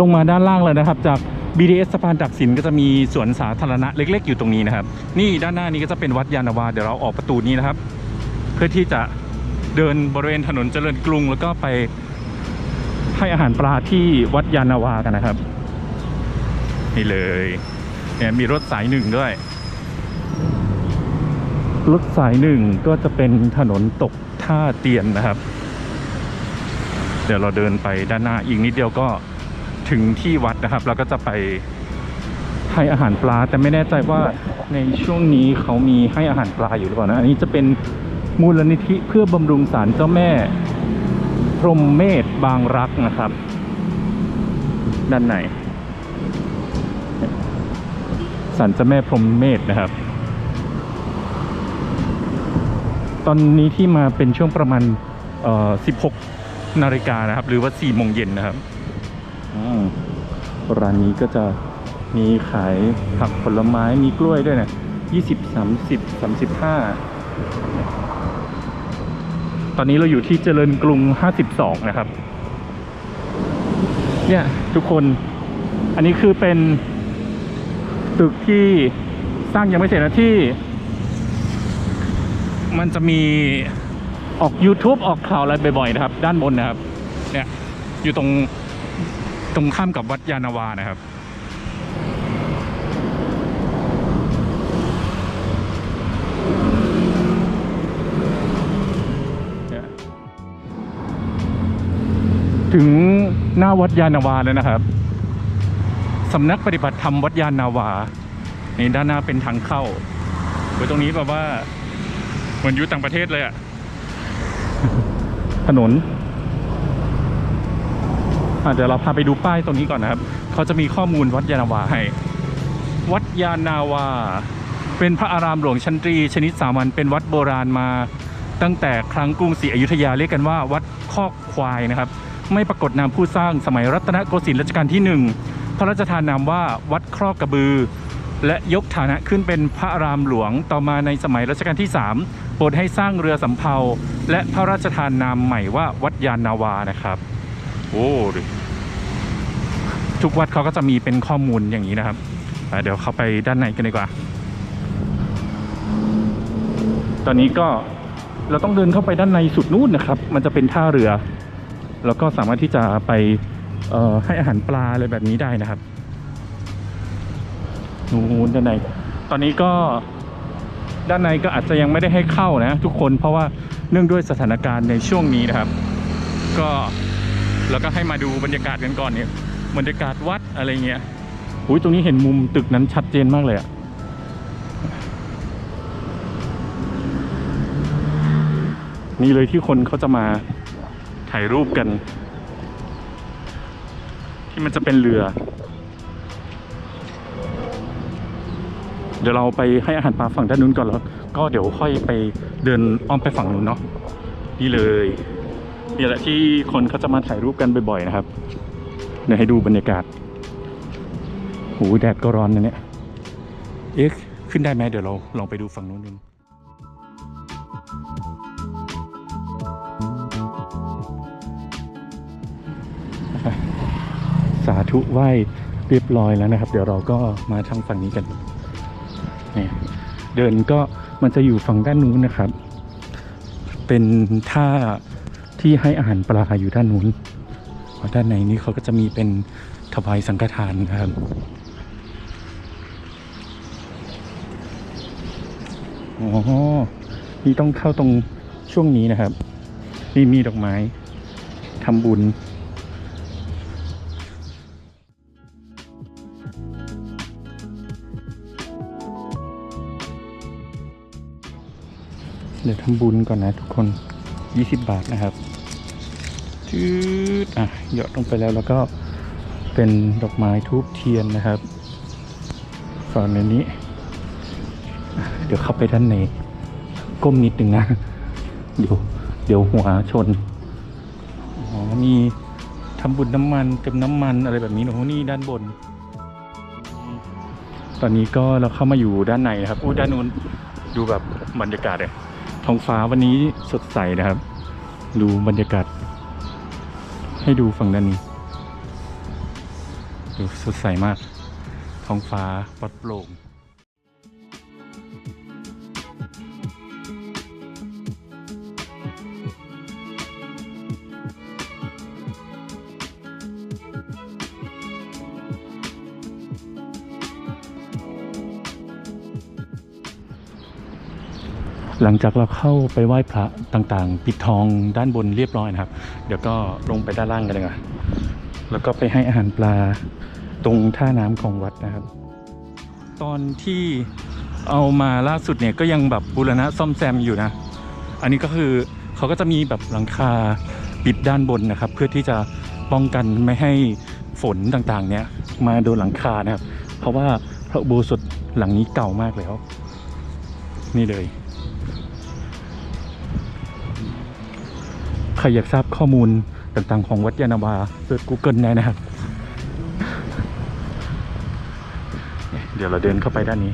ลงมาด้านล่างเลยนะครับ จาก BTS สะพานตักสินก็จะมีสวนสาธารณะเล็ก ๆ อยู่ตรงนี้นะครับ นี่ด้านหน้านี้ก็จะเป็นวัดยานาวา เดี๋ยวเราออกประตูนี้นะครับ เพื่อที่จะเดินบริเวณถนนเจริญกรุง แล้วก็ไปให้อาหารปลาที่วัดยานาวากันนะครับ นี่เลยเนี่ยมีรถสายหนึ่งด้วย รถสายหนึ่งก็จะเป็นถนนตกท่าเตียนนะครับ เดี๋ยวเราเดินไปด้านหน้าอีกนิดเดียวก็ ถึงที่วัดนะครับเราก็จะไปให้อาหารปลา แต่ไม่แน่ใจว่าในช่วงนี้เขามีให้อาหารปลาอยู่หรือเปล่านะ อันนี้จะเป็นมูลนิธิเพื่อบำรุงศาลเจ้าแม่ พรหมเมธบางรักนะครับ ด้านในศาลเจ้าแม่พรหมเมธนะครับ ตอนนี้ที่มาเป็นช่วงประมาณ 16 นาฬิกานะครับ หรือว่า 4 โมงเย็นนะครับ ร้านนี้ก็จะมีขายผักผลไม้มีกล้วยด้วยนะ20 30 35ตอนนี้เราอยู่ที่เจริญกรุง52นะครับ เนี่ยทุกคน อันนี้คือเป็นตึกที่สร้างยังไม่เสร็จนะที่ มันจะมีออก YouTube ออกข่าวอะไรบ่อยๆนะครับ ด้านบนนะครับ เนี่ยอยู่ตรง ตรงข้ามกับวัดยานาวานะครับ ถึงหน้าวัดยานาวาแล้วนะครับสำนักปฏิบัติธรรมวัดยานนาวานี่ด้านหน้าเป็นทางเข้าโดยตรงนี้แบบว่าเหมือนอยู่ต่างประเทศเลยอะถนน เดี๋ยวเราพาไปดูป้ายตรงนี้ก่อนนะครับ เขาจะมีข้อมูลวัดยานาวาให้ วัดยานาวา เป็นพระอารามหลวงชั้นตรี ชนิดสามัญเป็นวัดโบราณมา ตั้งแต่ครั้งกรุงศรีอยุธยาเรียกกันว่าวัดคอกควายนะครับ ไม่ปรากฏนามผู้สร้างสมัยรัตนโกสินทร์รัชกาลที่หนึ่งพระราชทานนามว่าวัดครอกกระบือ และยกฐานะขึ้นเป็นพระอารามหลวงต่อมาในสมัยรัชกาลที่ 3โปรดให้สร้างเรือสำเภาและพระราชทานนามใหม่ว่าวัดยานนาวานะครับ โอ้ดิทุกวัดเขาก็จะมีเป็นข้อมูลอย่างนี้นะครับเดี๋ยวเข้าไปด้านในกันดีกว่า ตอนนี้ก็เราต้องเดินเข้าไปด้านในสุดนู่นนะครับ มันจะเป็นท่าเรือ แล้วก็สามารถที่จะไปให้อาหารปลาอะไรแบบนี้ได้นะครับนู่นด้านใน ตอนนี้ก็ด้านในก็อาจจะยังไม่ได้ให้เข้านะ ทุกคนเพราะว่าเนื่องด้วยสถานการณ์ในช่วงนี้นะครับ ก็ แล้วก็ให้มาดูบรรยากาศกันก่อนเนี่ยบรรยากาศวัดอะไรเงี้ยอุ้ยตรงนี้เห็นมุมตึกนั้นชัดเจนมากเลยอะนี่เลยที่คนเขาจะมาถ่ายรูปกัน ที่มันจะเป็นเรือ เดี๋ยวเราไปให้อาหารปลาฝั่งด้านนู้นก่อนแล้ว ก็เดี๋ยวค่อยไปเดินอ้อมไปฝั่งนู้นเนาะนี่เลย นี่แหละที่คนเขาจะมาถ่ายรูปกันบ่อยๆนะครับ เดี๋ยวให้ดูบรรยากาศโหแดดก็ร้อนนะเนี่ย เอ๊ะ ขึ้นได้ไหมเดี๋ยวเราลองไปดูฝั่งนู้นดูสาธุไหว้เรียบร้อยแล้วนะครับ เดี๋ยวเราก็มาทางฝั่งนี้กันเนี่ยเดินก็มันจะอยู่ฝั่งด้านนู้นนะครับ เป็นท่า ที่ให้อาหารปลาอยู่ด้านนู้นด้านในนี้เขาก็จะมีเป็นถวายสังฆทานครับอ๋อนี่ต้องเข้าตรงช่วงนี้นะครับ นี่มีดอกไม้ทำบุญเดี๋ยวทำบุญก่อนนะทุกคน 20 บาทนะครับชืดอะหยอดลงไปแล้วแล้วก็เป็นดอกไม้ทูบเทียนนะครับฝั่งในนี้ เดี๋ยวเข้าไปด้านในก้มนิดนึงนะ เดี๋ยวเดี๋ยวหัวชนอ๋อมีทำบุญน้ำมันเติมน้ำมันอะไรแบบนี้โอ้โหนี่ด้านบน ตอนนี้ก็เราเข้ามาอยู่ด้านในนะครับอู้ด้านนู้นดูแบบบรรยากาศเลย ท้องฟ้าวันนี้สดใสนะครับ ดูบรรยากาศ ให้ดูฝั่งด้านนี้ ดูสดใสมาก ท้องฟ้าปลอดโปร่ง หลังจากเราเข้าไปไหว้พระต่างๆ ปิดทองด้านบนเรียบร้อยนะครับ เดี๋ยวก็ลงไปด้านล่างกันเลยนะแล้วก็ไปให้อาหารปลาตรงท่าน้ำของวัดนะครับ ตอนที่เอามาล่าสุดเนี่ยก็ยังแบบบูรณะซ่อมแซมอยู่นะ อันนี้ก็คือเขาก็จะมีแบบหลังคาปิดด้านบนนะครับ เพื่อที่จะป้องกันไม่ให้ฝนต่างๆ เนี่ยมาโดนหลังคานะครับ เพราะว่าพระอุโบสถหลังนี้เก่ามากแล้ว นี่เลย ใครอยากทราบข้อมูลต่างๆ ของวัดยานาวาเสิร์ช Google ได้นะครับ เดี๋ยวเราเดินเข้าไปด้านนี้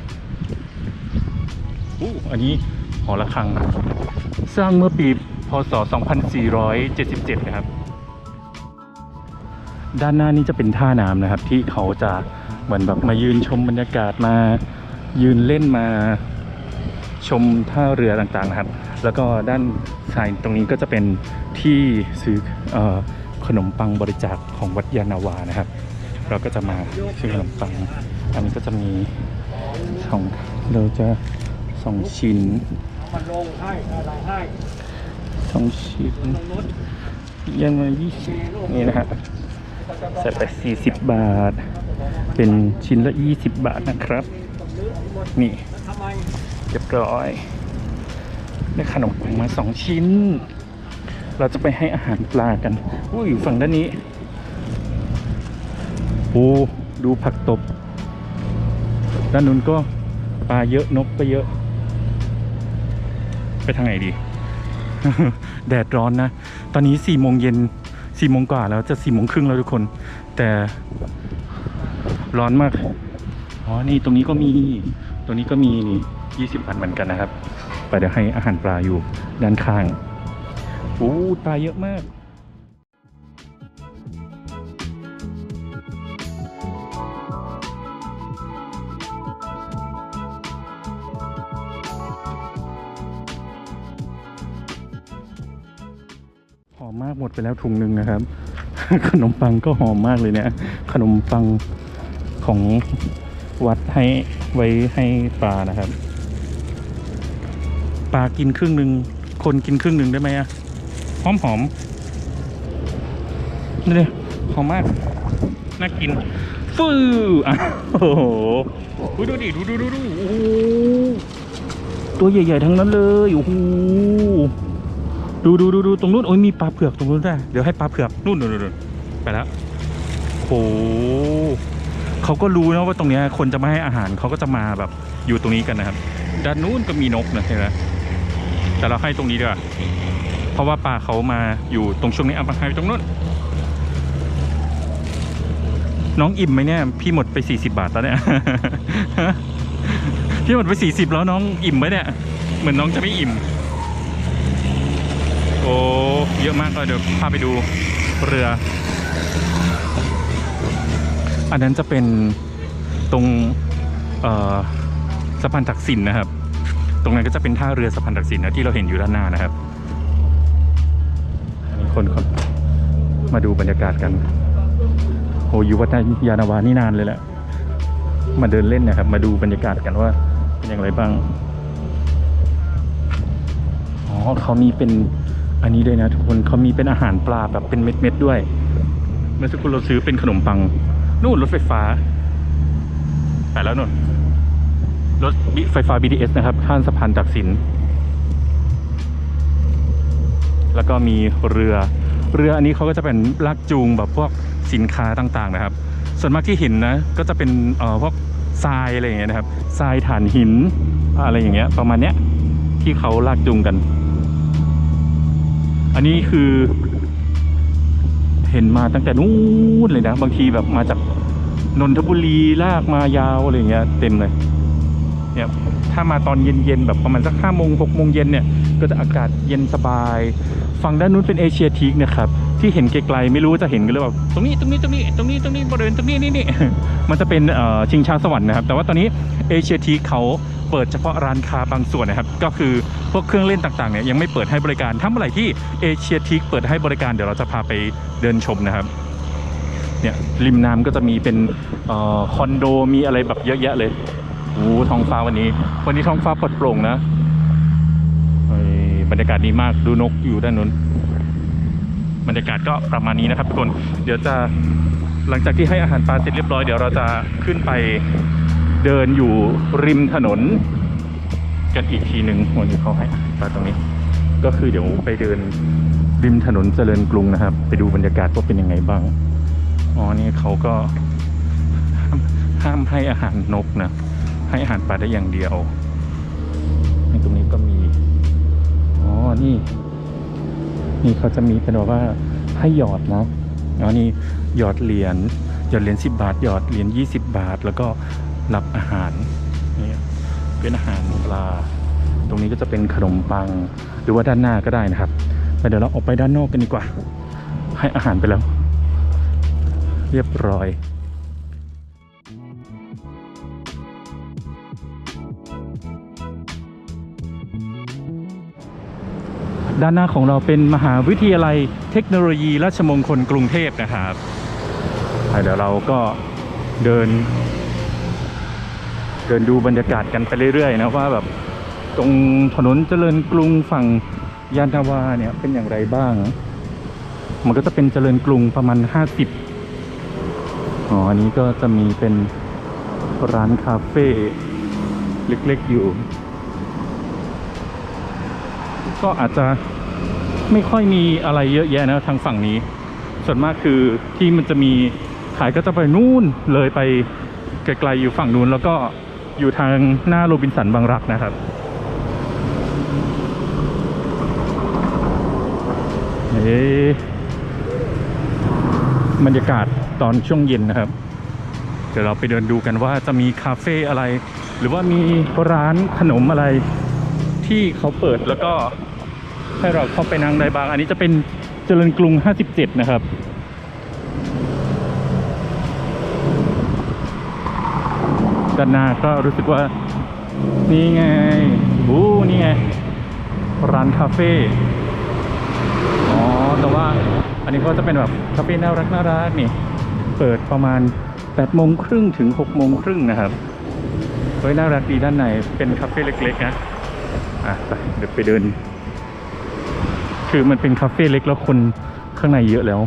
อู้อันนี้หอระฆัง สร้างเมื่อปีพศ 2477 นะครับ ด้านหน้านี้จะเป็นท่าน้ำนะครับ ที่เขาจะเหมือนแบบมายืนชมบรรยากาศมายืนเล่นมาชมท่าเรือต่างๆนะครับ แล้วก็ด้านซ้ายตรงนี้ก็จะเป็นที่ซื้ออขนมปังบริจาคของวัดยานาวานะครับ เราก็จะมาซื้อขนมปัง อันนี้ก็จะมีสองเราจะสองชิ้นสองชิ้นยังมายี่สิบนี่นะฮะใส่ไปสี่สิบบาท เป็นชิ้นละยี่สิบบาทนะครับ นี่เรียบร้อย ได้ขนมปังมาสองชิ้น เราจะไปให้อาหารปลากันอุ้อยู่ฝั่งด้านนี้โอ้ดูผักตบ ด้านนู้นก็ปลาเยอะนกก็เยอะ ไปทางไหนดี แดดร้อนนะ ตอนนี้สี่โมงเย็นสี่โมงกว่าแล้วจะสี่โมงครึ่งแล้วทุกคน แต่ร้อนมาก อ๋อ นี่ตรงนี้ก็มี ตรงนี้ก็มีนี่ยี่สิบบาทเหมือนกันนะครับ ไปเดี๋ยวให้อาหารปลาอยู่ด้านข้างโอ้ปลาเยอะมากหอมมากหมดไปแล้วถุงหนึ่งนะครับ ขนมปังก็หอมมากเลยเนี่ย ขนมปังของวัดให้ไว้ให้ปลานะครับ ปลากินครึ่งหนึ่งคนกินครึ่งหนึ่งได้ไหมอะหอมหอมนี่เลยหอมมาก น่ากินฟื้ออะโอ้โหดูดิดูดูดูดูโอ้โหตัวใหญ่ ๆ ทั้งนั้นเลยโอ้โหดูดูดูดูตรงนู้นโอ้ยมีปลาเผือกตรงนู้นด้วยเดี๋ยวให้ปลาเผือกนู่นนู่นนู่นไปแล้วโหเขาก็รู้นะว่าตรงเนี้ยคนจะมาให้อาหารเขาก็จะมาแบบอยู่ตรงนี้กันนะครับ ด้านนู้นก็มีนกนะเห็นไหม แต่เราให้ตรงนี้ดีกว่าเพราะว่าปลาเขามาอยู่ตรงช่วงนี้เอามาให้ตรงนู้นน้องอิ่มไหมเนี่ยพี่หมดไปสี่สิบาทแล้วเนี่ย พี่หมดไปสี่สิบแล้วน้องอิ่มไหมเนี่ย เหมือนน้องจะไม่อิ่ม โอ้เยอะมากเลยเดี๋ยวพาไปดูเรือ อันนั้นจะเป็นตรงสะพานตักสินนะครับ ตรงนั้นก็จะเป็นท่าเรือสะพานตักสินนะที่เราเห็นอยู่ด้านหน้านะครับมีคนคนมาดูบรรยากาศกันโหอยู่วัดยานาวานี่นานเลยแหละ มาเดินเล่นนะครับ มาดูบรรยากาศกันว่าเป็นอย่างไรบ้าง อ๋อเขามีเป็นอันนี้ด้วยนะทุกคนเขามีเป็นอาหารปลาแบบเป็นเม็ดๆด้วย เมื่อสักครู่เราซื้อเป็นขนมปัง นู่นรถไฟฟ้า ไปแล้วนู่น รถไฟฟ้า BTS นะครับ ข้ามสะพานตักสิน แล้วก็มีเรือ เรืออันนี้เขาก็จะเป็นลากจูงแบบพวกสินค้าต่างๆนะครับ ส่วนมากที่เห็นนะก็จะเป็นเอ่อพวกทรายอะไรอย่างเงี้ยนะครับทรายถ่านหินอะไรอย่างเงี้ยประมาณเนี้ยที่เขาลากจูงกัน อันนี้คือ เห็นมาตั้งแต่นู้นเลยนะ บางทีแบบมาจากนนทบุรีลากมายาวอะไรอย่างเงี้ยเต็มเลย เนี่ยถ้ามาตอนเย็นๆแบบประมาณสักห้าโมงหกโมงเย็นเนี่ยก็จะอากาศเย็นสบาย ฝั่งด้านนู้นเป็นเอเชียทีกนะครับที่เห็นไกลๆไม่รู้จะเห็นกันหรือเปล่าตรงนี้ตรงนี้ตรงนี้ตรงนี้ตรงนี้บริเวณตรงนี้นี่นี่มันจะเป็นชิงช้าสวรรค์นะครับแต่ว่าตอนนี้เอเชียทีเขาเปิดเฉพาะร้านค้าบางส่วนนะครับ ก็คือพวกเครื่องเล่นต่างๆเนี่ยยังไม่เปิดให้บริการถ้าเมื่อไหร่ที่เอเชียทีเปิดให้บริการเดี๋ยวเราจะพาไปเดินชมนะครับเนี่ยริมน้ำก็จะมีเป็นคอนโดมีอะไรแบบเยอะแยะเลย โอ้โหท้องฟ้าวันนี้ วันนี้ท้องฟ้าปลดโปร่งนะบรรยากาศดีมากดูนกอยู่ด้านนู้นบรรยากาศก็ประมาณนี้นะครับทุกคนเดี๋ยวจะหลังจากที่ให้อาหารปลาเสร็จเรียบร้อยเดี๋ยวเราจะขึ้นไปเดินอยู่ริมถนน กันอีกทีหนึ่งวันนี้เขาให้อาหารปลาตรงนี้ ก็คือเดี๋ยวไปเดินริมถนนเจริญกรุงนะครับ ไปดูบรรยากาศว่าเป็นยังไงบ้างอ๋อนี่เขาก็ห้ามให้อาหารนกนะ ให้อาหารปลาได้อย่างเดียวในตรงนี้ก็มี อ๋อ นี่ นี่เขาจะมีเป็นแบบว่าให้หยอดนะอ๋อนี่หยอดเหรียญ หยอดเหรียญสิบบาท หยอดเหรียญยี่สิบบาท แล้วก็รับอาหาร นี่เป็นอาหารปลา ตรงนี้ก็จะเป็นขนมปัง หรือว่าด้านหน้าก็ได้นะครับแต่เดี๋ยวเราออกไปด้านนอกกันดีกว่า ให้อาหารไปแล้ว เรียบร้อย ด้านหน้าของเราเป็นมหาวิทยาลัยเทคโนโลยีราชมงคลกรุงเทพนะครับเดี๋ยวเราก็เดิน เดินดูบรรยากาศกันไปเรื่อยๆนะว่าแบบตรงถนนเจริญกรุงฝั่งยานนาวาเนี่ยเป็นอย่างไรบ้าง มันก็จะเป็นเจริญกรุงประมาณห้าสิบอ๋อ อันนี้ก็จะมีเป็นร้านคาเฟ่เล็กๆอยู่ ก็อาจจะ ไม่ค่อยมีอะไรเยอะแยะนะทางฝั่งนี้ ส่วนมากคือที่มันจะมีขายก็จะไปนู่นเลยไปไกลๆอยู่ฝั่งนู้นแล้วก็อยู่ทางหน้าโรบินสันบางรักนะครับเอ๊บรรยากาศตอนช่วงเย็นนะครับ เดี๋ยวเราไปเดินดูกันว่าจะมีคาเฟ่อะไร หรือว่ามีร้านขนมอะไรที่เขาเปิดแล้วก็ ให้เราเข้าไปนั่งได้บ้าง อันนี้จะเป็นเจริญกรุง 57 นะครับด้านหน้าก็รู้สึกว่านี่ไงบูนี่ไง ร้านคาเฟ่อ๋อ แต่ว่าอันนี้ก็จะเป็นแบบคาเฟ่น่ารักน่ารักนี่ เปิดประมาณ8โมงครึ่งถึง6โมงครึ่งนะครับเฮ้ยน่ารักดีด้านในเป็นคาเฟ่เล็กๆนะ อะ ไป เดี๋ยวไปเดิน คือมันเป็นคาเฟ่เล็กแล้วคนข้างในเยอะแล้ว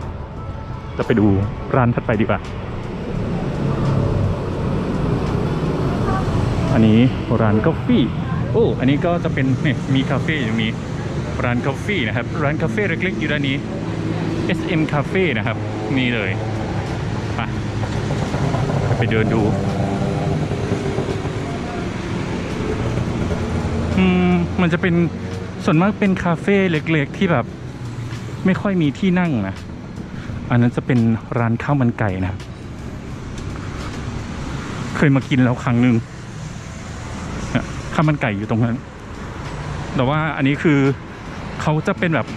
จะไปดูร้านถัดไปดีกว่า อันนี้ร้านกาแฟโอ้ อันนี้ก็จะเป็นเนี่ยมีคาเฟ่อยู่ตรงนี้ ร้านกาแฟนะครับ ร้านคาเฟ่เล็กๆอยู่ด้านนี้ SM Cafe นะครับ นี่เลยไปไปเดินดูอืมมันจะเป็น ส่วนมากเป็นคาเฟ่เล็กๆ ที่แบบไม่ค่อยมีที่นั่งนะอันนั้นจะเป็นร้านข้าวมันไก่นะ เคยมากินแล้วครั้งหนึ่งข้าวมันไก่อยู่ตรงนั้น แต่ว่าอันนี้คือเขาจะเป็นแบบ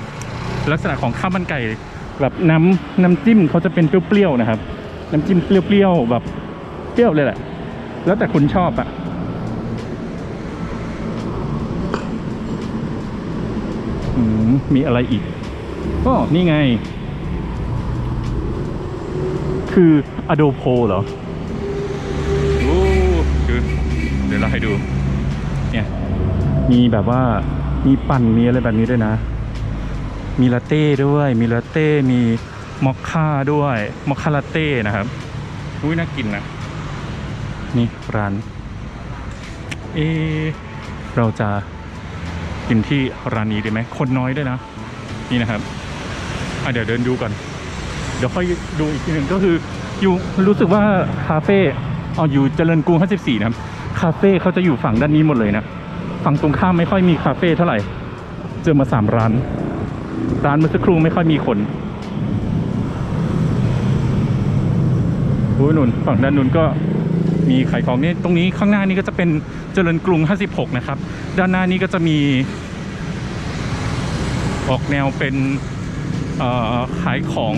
ลักษณะของข้าวมันไก่ แบบน้ำน้ำจิ้มเขาจะเป็นเปรี้ยวๆนะครับ น้ำจิ้มเปรี้ยวๆแบบเปรี้ยวเลยแหละ แล้วแต่คุณชอบอะอื มมีอะไรอีกก็นี่ไง คืออโดโพเหรอโอ้ดูเดี๋ยวเราให้ดู เนี่ย มีแบบว่ามีปั่นมีอะไรแบบนี้ด้วยนะ มีลาเต้ด้วย มีลาเต้ มีมอคค่าด้วยมอคค่าลาเต้นะครับอุ้ยน่ากินนะ นี่ร้าน เอะเราจะ กินที่ร้านนี้ดีไหมคนน้อยด้วยนะ นี่นะครับอะเดี๋ยวเดินดูก่อน เดี๋ยวค่อยดูอีกทีหนึ่งก็คืออยู่รู้สึกว่าคาเฟ่เอาอยู่เจริญกรุง54นะครับคาเฟ่เขาจะอยู่ฝั่งด้านนี้หมดเลยนะฝั่งตรงข้ามไม่ค่อยมีคาเฟ่เท่าไหร่ เจอมาสามร้าน ร้านเมื่อสักครู่ไม่ค่อยมีคนโอ้ยนุ่นฝั่งด้านนู้นก็ มีขายของนี่ตรงนี้ข้างหน้านี้ก็จะเป็นเจริญกรุง 56 นะครับ ด้านหน้านี้ก็จะมี ออกแนวเป็นขายของ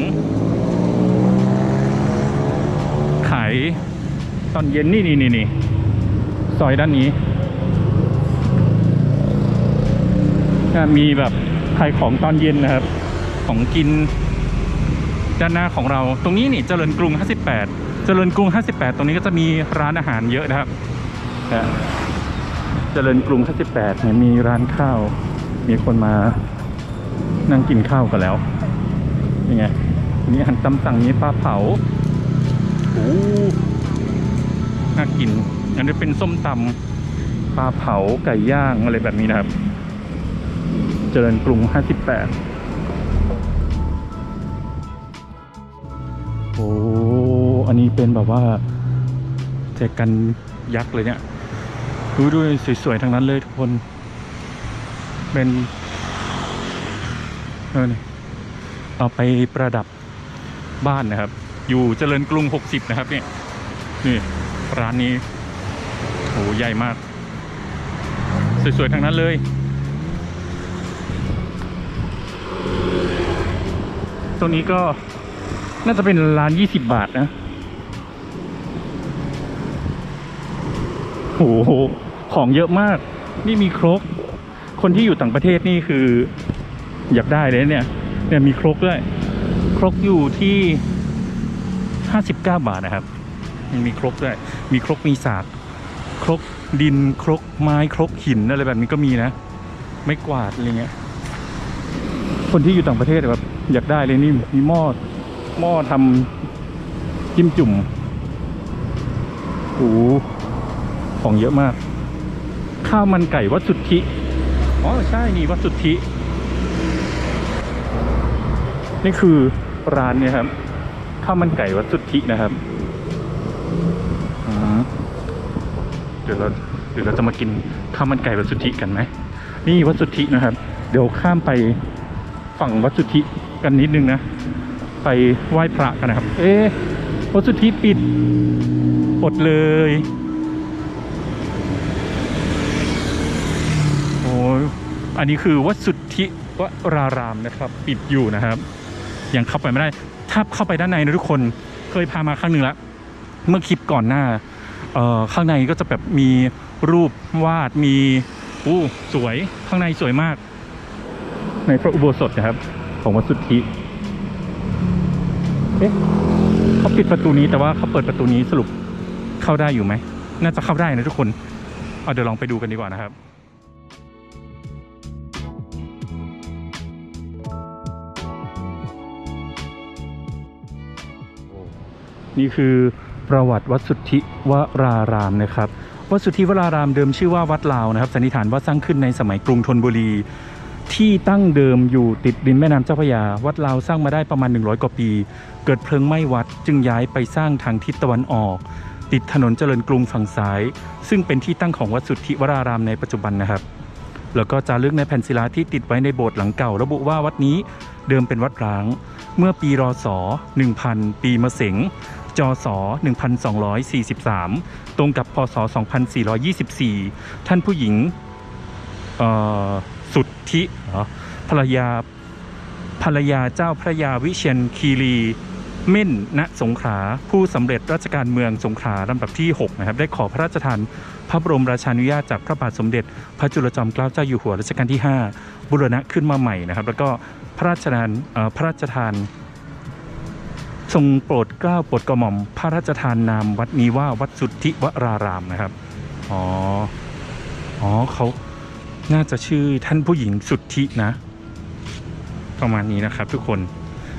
ขายตอนเย็นนี่นี่นี่นี่ซอยด้านนี้มีแบบขายของตอนเย็นนะครับ ของกิน ด้านหน้าของเราตรงนี้นี่เจริญกรุง 58 เจริญกรุง 58 ตรงนี้ก็จะมีร้านอาหารเยอะนะครับนะเจริญกรุง 58เนี่ยมีร้านข้าว มีคนมานั่งกินข้าวกันแล้วยังไงมีอาหารตำสั่งนี้ปลาเผาโอ้น่ากินอันนี้เป็นส้มตำปลาเผาไก่ย่างอะไรแบบนี้นะครับ เจริญกรุง 58โอ้ อันนี้เป็นแบบว่าแจกันยักษ์เลยเนี่ยดูด้วยสวยๆทั้งนั้นเลยทุกคน เป็นเออนี่เอาไปประดับบ้านนะครับ อยู่เจริญกรุง 60 นะครับเนี่ยนี่ร้านนี้โหใหญ่มาก สวยๆทั้งนั้นเลยตรงนี้ก็น่าจะเป็นร้าน 20 บาทนะ โอ้โหของเยอะมาก นี่มีครก คนที่อยู่ต่างประเทศนี่คืออยากได้เลยเนี่ย เนี่ยมีครกด้วย ครกอยู่ที่ 59 บาทนะครับ มันมีครกด้วย มีครกมีสากครกดินครกไม้ครกหินอะไรแบบนี้ก็มีนะ ไม่กวาดอะไรเงี้ย คนที่อยู่ต่างประเทศแบบอยากได้เลยนี่มีหม้อหม้อทำจิ้มจุ่มโอ้ ของเยอะมาก ข้าวมันไก่วัดสุทธิ อ๋อ ใช่ นี่วัดสุทธิ นี่คือร้านเนี่ยครับ ข้าวมันไก่วัดสุทธินะครับเดี๋ยวเราเดี๋ยวเราจะมากินข้าวมันไก่วัดสุทธิกันไหม นี่วัดสุทธินะครับ เดี๋ยวข้ามไปฝั่งวัดสุทธิกันนิดนึงนะ ไปไหว้พระกันนะครับ เอ๊วัดสุทธิปิดอดเลย โอ้ย อันนี้คือวัดสุทธิวรารามนะครับ ปิดอยู่นะครับ ยังเข้าไปไม่ได้ ถ้าเข้าไปด้านในนะทุกคนเคยพามาครั้งหนึ่งแล้วเมื่อคลิปก่อนหน้าเอ่อข้างในก็จะแบบมีรูปวาดมีอู้สวยข้างในสวยมาก ในพระอุโบสถนะครับ ของวัดสุทธิเอ๊ะเขาปิดประตูนี้แต่ว่าเขาเปิดประตูนี้สรุปเข้าได้อยู่ไหมน่าจะเข้าได้นะทุกคนเอาเดี๋ยวลองไปดูกันดีกว่านะครับ นี่คือประวัติวัดสุทธิวรารามนะครับ วัดสุทธิวรารามเดิมชื่อว่าวัดลาวนะครับสันนิษฐานว่าสร้างขึ้นในสมัยกรุงธนบุรี ที่ตั้งเดิมอยู่ติดริมแม่น้ำเจ้าพระยา วัดลาวสร้างมาได้ประมาณ 100 กว่าปี เกิดเพลิงไหม้วัดจึงย้ายไปสร้างทางทิศตะวันออก ติดถนนเจริญกรุงฝั่งซ้าย ซึ่งเป็นที่ตั้งของวัดสุทธิวรารามในปัจจุบันนะครับแล้วก็จารึกในแผ่นศิลาที่ติดไว้ในโบสถ์หลังเก่า ระบุว่าวัดนี้เดิมเป็นวัดร้าง เมื่อปีรศ 1000 ปีมะเสงจศ 1243 ตรงกับพศ 2424 ท่านผู้หญิงสุทธิภรรยาภรรยาเจ้าพระยาวิเชียนคีรีเม่นณสงขลาผู้สำเร็จราชการเมืองสงขลาลำดับที่ 6 นะครับ ได้ขอพระราชทานพระบรมราชานุญาตจากพระบาทสมเด็จ พระจุลจอมเกล้าเจ้าอยู่หัวรัชกาลที่ 5 บุรณะขึ้นมาใหม่นะครับ แล้วก็ พระราชทานพระราชทาน ทรงโปรดเกล้าโปรดกระหม่อม พระราชทานนามวัดนี้ว่าวัดสุทธิวรารามนะครับอ๋ออ๋อเขาน่าจะชื่อท่านผู้หญิงสุทธินะ ประมาณนี้นะครับทุกคน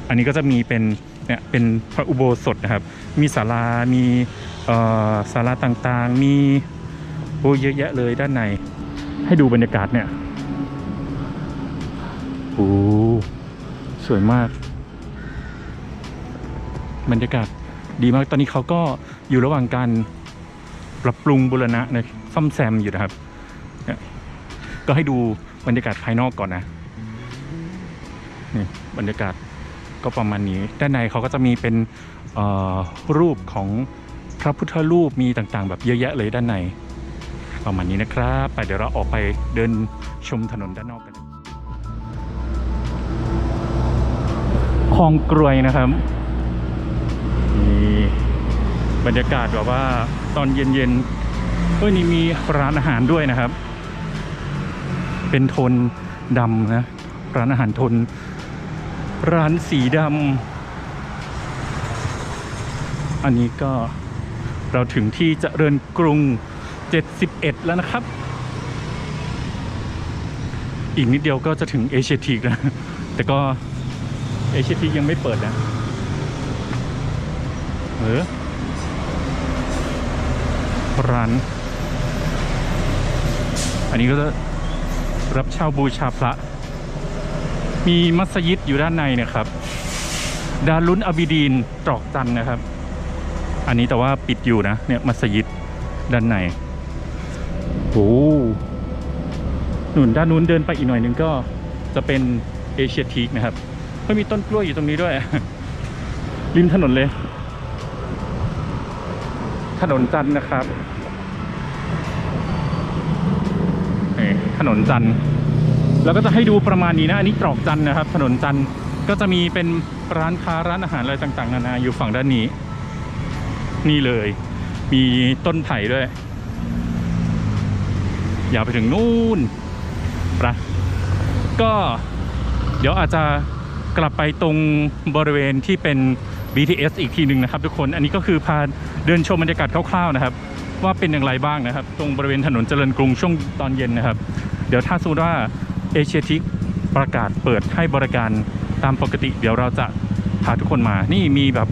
อันนี้ก็จะมีเป็นเนี่ยเป็นพระอุโบสถนะครับ มีศาลา มีศาลาต่างๆ มีโอ้เยอะแยะเลยด้านใน ให้ดูบรรยากาศเนี่ย โอ้สวยมาก บรรยากาศดีมาก ตอนนี้เขาก็อยู่ระหว่างการปรับปรุงบูรณะนะซ่อมแซมอยู่นะครับ ก็ให้ดูบรรยากาศภายนอกก่อนนะนี่บรรยากาศก็ประมาณนี้ ด้านในเขาก็จะมีเป็นรูปของพระพุทธรูปมีต่างๆ แบบเยอะแยะเลยด้านใน ประมาณนี้นะครับ ไปเดี๋ยวเราออกไปเดินชมถนนด้านนอกกัน คลองกรวยนะครับนี่บรรยากาศแบบว่าตอนเย็นๆเฮ้ยนี่มีร้านอาหารด้วยนะครับ เป็นโทนดำนะร้านอาหารโทน ร้านสีดำอันนี้ก็เราถึงที่จเจริญกรุง 71 แล้วนะครับ อีกนิดเดียวก็จะถึงเอเชียทีกแล้วแต่ก็ เอเชียทีกยังไม่เปิดนะเออร้าน อันนี้ก็จะรับเช่าบูชาพระ มีมัสยิดอยู่ด้านในนะครับ ดารุนอบิดีนตรอกจันนะครับ อันนี้แต่ว่าปิดอยู่นะ เนี่ยมัสยิดด้านในโอ้หนุนด้านนู้นเดินไปอีกหน่อยนึงก็จะเป็นเอเชียทีกนะครับ ก็มีต้นกล้วยอยู่ตรงนี้ด้วย ริมถนนเลย ถนนจันนะครับถนนจันทร์แล้วก็จะให้ดูประมาณนี้นะ อันนี้ตรอกจันนะครับ ถนนจันก็จะมีเป็นร้านค้าร้านอาหารอะไรต่างๆ นานาอยู่ฝั่งด้านนี้ นี่เลย มีต้นไผ่ด้วยยาวไปถึงนู่นปะก็เดี๋ยวอาจจะ กลับไปตรงบริเวณที่เป็น BTS อีกทีหนึ่งนะครับ ทุกคนอันนี้ก็คือพาเดินชมบรรยากาศคร่าวๆนะครับ ว่าเป็นอย่างไรบ้างนะครับ ตรงบริเวณถนนเจริญกรุงช่วงตอนเย็นนะครับ เดี๋ยวถ้าสมมติว่าเอเชียทิกประกาศเปิดให้บริการตามปกติ เดี๋ยวเราจะพาทุกคนมา นี่มีแบบ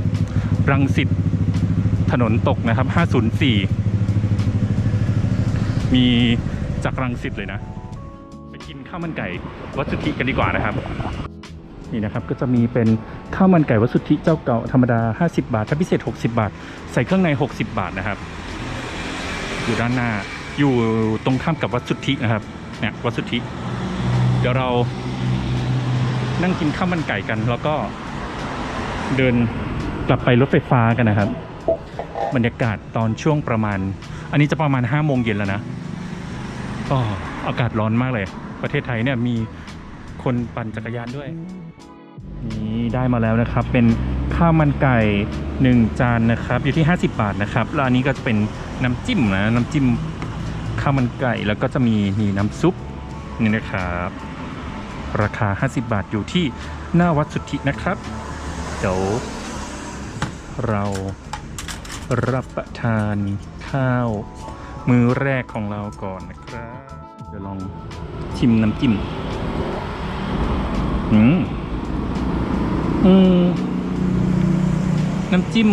รังสิตถนนตกนะครับ 504 มีจากรังสิตเลยนะ ไปกินข้าวมันไก่วัดสุทิกันดีกว่านะครับ นี่นะครับก็จะมีเป็นข้าวมันไก่วัสุทธิเจ้าเก่าธรรมดา 50 บาท ถ้าพิเศษ 60 บาท ใส่เครื่องใน 60 บาทนะครับ อยู่ด้านหน้าอยู่ตรงข้ามกับวัดสุทธินะครับเนี่ยวัดสุทธิ เดี๋ยวเรานั่งกินข้าวมันไก่กัน แล้วก็เดินกลับไปรถไฟฟ้ากันนะครับ บรรยากาศตอนช่วงประมาณ อันนี้จะประมาณ5้าโมงเย็นแล้วนะก็อากาศร้อนมากเลย ประเทศไทยเนี่ยมีคนปั่นจักรยานด้วย นี่ได้มาแล้วนะครับ เป็นข้าวมันไก่หนึ่งจานนะครับ อยู่ที่ 50 บาทนะครับแล้วอันนี้ก็จะเป็นน้ำจิ้มนะน้ำจิ้มข้าวมันไก่แล้วก็จะมีนี่น้ำซุปนี่นะครับ ราคา 50 บาทอยู่ที่หน้าวัดสุทธินะครับเดี๋ยวเรารับประทานข้าว มื้อแรกของเราก่อนนะครับ เดี๋ยวลองชิมน้ำจิ้ม อืม อืม น้ำจิ้ม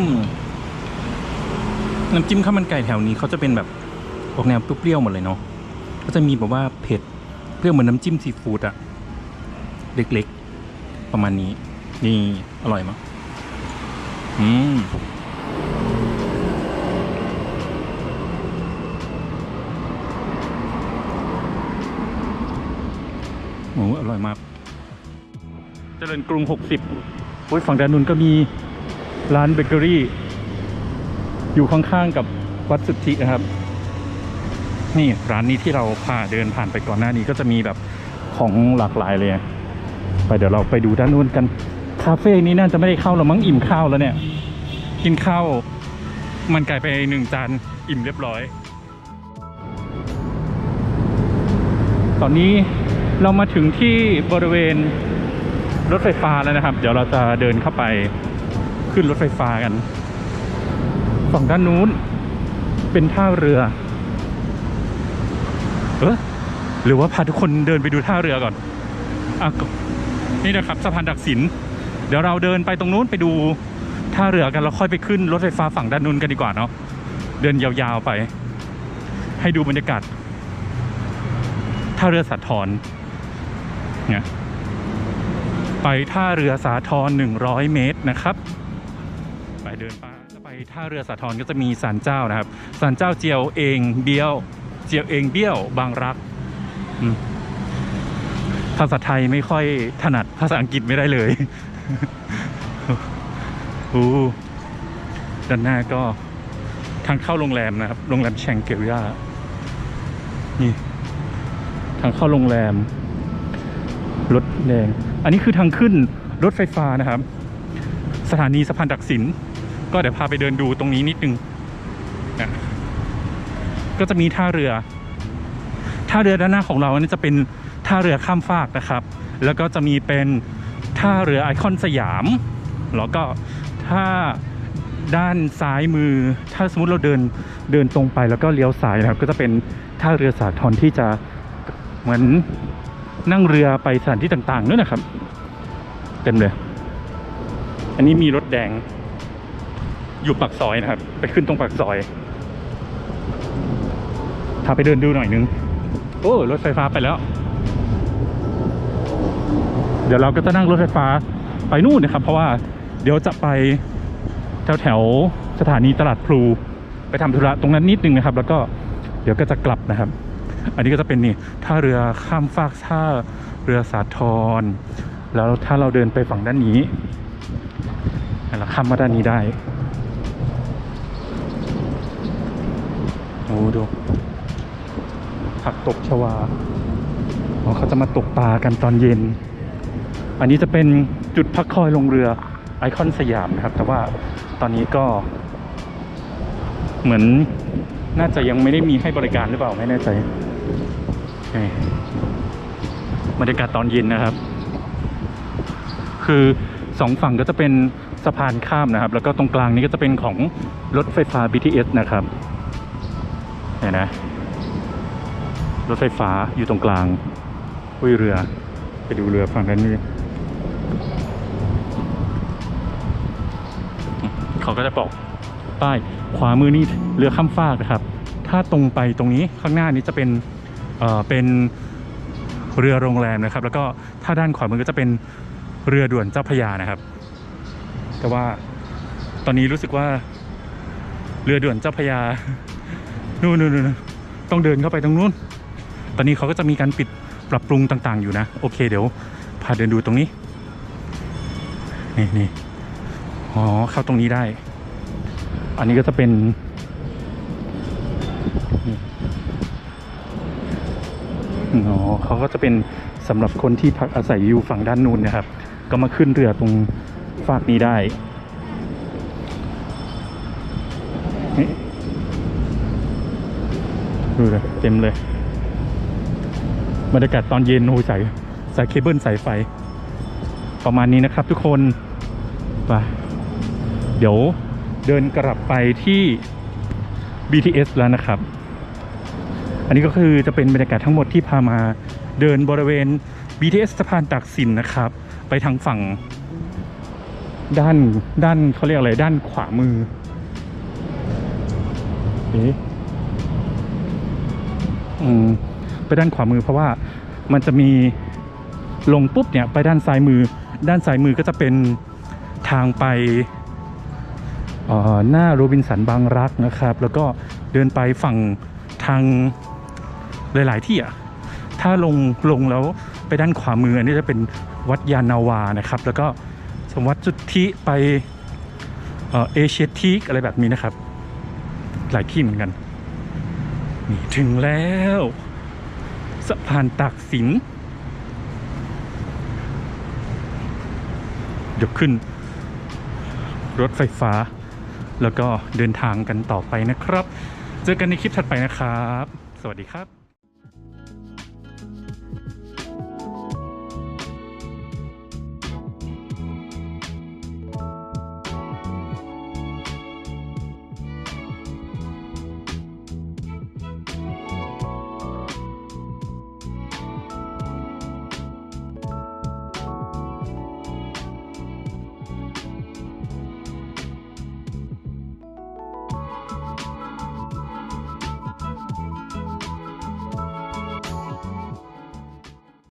น้ำจิ้มข้าวมันไก่แถวนี้เขาจะเป็นแบบออกแนวเปรี้ยวๆหมดเลยเนาะก็จะมีแบบว่าเผ็ดเปรี้ยวเหมือนน้ำจิ้มซีฟู้ดอะเล็กๆ ประมาณนี้ นี่อร่อยมากอืมโอ้โหอร่อยมาก เจริญกรุง 60 อุ้ยฝั่งด้านนู้นก็มีร้านเบเกอรี่ อยู่ข้างๆกับวัดสุทธินะครับ นี่ร้านนี้ที่เราพาเดินผ่านไปก่อนหน้านี้ก็จะมีแบบของหลากหลายเลยไปเดี๋ยวเราไปดูด้านนู้นกันคาเฟ่นี้น่าจะไม่ได้เข้าหรอกมั้งอิ่มข้าวแล้วเนี่ย กินข้าวมันไก่ไปหนึ่งจานอิ่มเรียบร้อย ตอนนี้เรามาถึงที่บริเวณ รถไฟฟ้าแล้วนะครับ เดี๋ยวเราจะเดินเข้าไปขึ้นรถไฟฟ้ากัน ฝั่งด้านนู้นเป็นท่าเรือ เออหรือว่าพาทุกคนเดินไปดูท่าเรือก่อนอะนี่นะครับสะพานดักสิน เดี๋ยวเราเดินไปตรงนู้นไปดูท่าเรือกันแล้วค่อยไปขึ้นรถไฟฟ้าฝั่งด้านนู้นกันดีกว่าเนาะเดินยาวๆไป ให้ดูบรรยากาศท่าเรือสาทรเนี่ย ไปท่าเรือสาทร100 เมตรนะครับ ไปเดินไปไปท่าเรือสาทรก็จะมีศาลเจ้านะครับศาลเจ้าเจียวเองเบี้ยว เจียวเองเบี้ยวบางรักภาษาไทยไม่ค่อยถนัดภาษาอังกฤษไม่ได้เลยโอ้ด้านหน้าก็ทางเข้าโรงแรมนะครับ โรงแรมแชงเกริยานี่ ทางเข้าโรงแรม รถแดง อันนี้คือทางขึ้นรถไฟฟ้านะครับ สถานีสะพานตักสิน ก็เดี๋ยวพาไปเดินดูตรงนี้นิดนึงนะก็จะมีท่าเรือ ท่าเรือด้านหน้าของเราอันนี้จะเป็นท่าเรือข้ามฟากนะครับ แล้วก็จะมีเป็นท่าเรือไอคอนสยาม แล้วก็ถ้าด้านซ้ายมือ ถ้าสมมติเราเดินเดินตรงไปแล้วก็เลี้ยวซ้ายนะครับ ก็จะเป็นท่าเรือสาทรที่จะเหมือน นั่งเรือไปสถานที่ต่างๆด้วยนะครับ เต็มเลย อันนี้มีรถแดง อยู่ปากซอยนะครับ ไปขึ้นตรงปากซอยพาไปเดินดูหน่อยนึง โอ้รถไฟฟ้าไปแล้ว เดี๋ยวเราก็จะนั่งรถไฟฟ้าไปนู่นนะครับ เพราะว่าเดี๋ยวจะไปแถวแถวๆสถานีตลาดพลู ไปทำธุระตรงนั้นนิดนึงนะครับ แล้วก็เดี๋ยวก็จะกลับนะครับ อันนี้ก็จะเป็นนี่ท่าเรือข้ามฟากท่าเรือสาทรแล้วถ้าเราเดินไปฝั่งด้านนี้เราข้ามมาด้านนี้ได้โอ้ดูผักตบชวาเขาจะมาตกปลากันตอนเย็น อันนี้จะเป็นจุดพักคอยลงเรือไอคอนสยามนะครับ แต่ว่าตอนนี้ก็ เหมือนน่าจะยังไม่ได้มีให้บริการหรือเปล่าไม่แน่ใจ นี่บรรยากาศตอนเย็นนะครับ คือสองฝั่งก็จะเป็นสะพานข้ามนะครับ แล้วก็ตรงกลางนี้ก็จะเป็นของรถไฟฟ้า BTS นะครับเห็นนะรถไฟฟ้าอยู่ตรงกลางอุ้ยเรือ ไปดูเรือฝั่งนั้นนี่เขาก็จะบอกป้ายขวามือนี่เรือข้ามฟากนะครับ ถ้าตรงไปตรงนี้ข้างหน้านี้จะเป็น เป็นเรือโรงแรมนะครับ แล้วก็ถ้าด้านขวามือก็จะเป็นเรือด่วนเจ้าพยานะครับ แต่ว่าตอนนี้รู้สึกว่า เรือด่วนเจ้าพยานู่นนู่นนู่นต้องเดินเข้าไปตรงนู้น ตอนนี้เขาก็จะมีการปิดปรับปรุงต่างๆอยู่นะ โอเคเดี๋ยวพาเดินดูตรงนี้ นี่นี่อ๋อเข้าตรงนี้ได้ อันนี้ก็จะเป็น อ๋อเขาก็จะเป็นสำหรับคนที่พักอาศัยอยู่ฝั่งด้านนู้นนะครับ ก็มาขึ้นเรือตรงฝากนี้ได้ดูเลยเต็มเลยบรรยากาศตอนเย็นโอ้ยสายสายเคเบิลสายไฟ ประมาณนี้นะครับทุกคนไปเดี๋ยวเดินกลับไปที่ BTS แล้วนะครับ อันนี้ก็คือจะเป็นบรรยากาศทั้งหมดที่พามาเดินบริเวณ BTS สะพานตักสินนะครับ ไปทางฝั่ง ด้านด้านเขาเรียกอะไรด้านขวามือเอ๊ะอืมไปด้านขวามือเพราะว่ามันจะมีลงปุ๊บเนี่ยไปด้านซ้ายมือ ด้านซ้ายมือก็จะเป็นทางไปออหน้าโรบินสันบางรักนะครับ แล้วก็เดินไปฝั่งทาง หลาย ๆ ที่อะถ้าลงลงแล้วไปด้านขวามืออันนี้จะเป็นวัดยานาวานะครับ แล้วก็สมวัดจุดที่ไปเอเอเชียทีกอะไรแบบนี้นะครับ หลายที่เหมือนกันนี่ถึงแล้วสะพานตากสินเดี๋ยวขึ้น รถไฟฟ้า แล้วก็เดินทางกันต่อไปนะครับ เจอกันในคลิปถัดไปนะครับ สวัสดีครับ